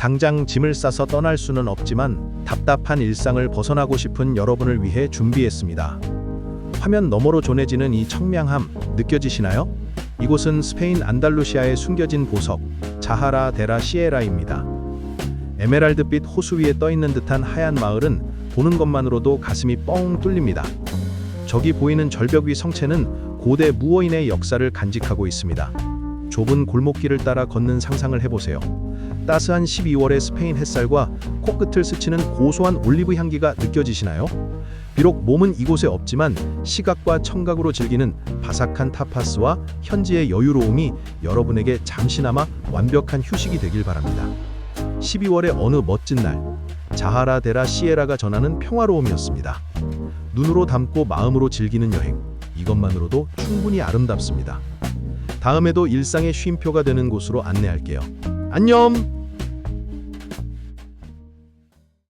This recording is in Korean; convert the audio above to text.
당장 짐을 싸서 떠날 수는 없지만 답답한 일상을 벗어나고 싶은 여러분을 위해 준비했습니다. 화면 너머로 존해지는 이 청량함 느껴지시나요? 이곳은 스페인 안달루시아의 숨겨진 보석 자하라 데라 시에라입니다. 에메랄드빛 호수 위에 떠 있는 듯한 하얀 마을은 보는 것만으로도 가슴이 뻥 뚫립니다. 저기 보이는 절벽 위 성체는 고대 무어인의 역사를 간직하고 있습니다. 좁은 골목길을 따라 걷는 상상을 해보세요. 따스한 12월의 스페인 햇살과 코끝을 스치는 고소한 올리브 향기가 느껴지시나요? 비록 몸은 이곳에 없지만 시각과 청각으로 즐기는 바삭한 타파스와 현지의 여유로움이 여러분에게 잠시나마 완벽한 휴식이 되길 바랍니다. 12월의 어느 멋진 날, 자하라 데라 시에라가 전하는 평화로움이었습니다. 눈으로 담고 마음으로 즐기는 여행, 이것만으로도 충분히 아름답습니다. 다음에도 일상의 쉼표가 되는 곳으로 안내할게요. 안녕!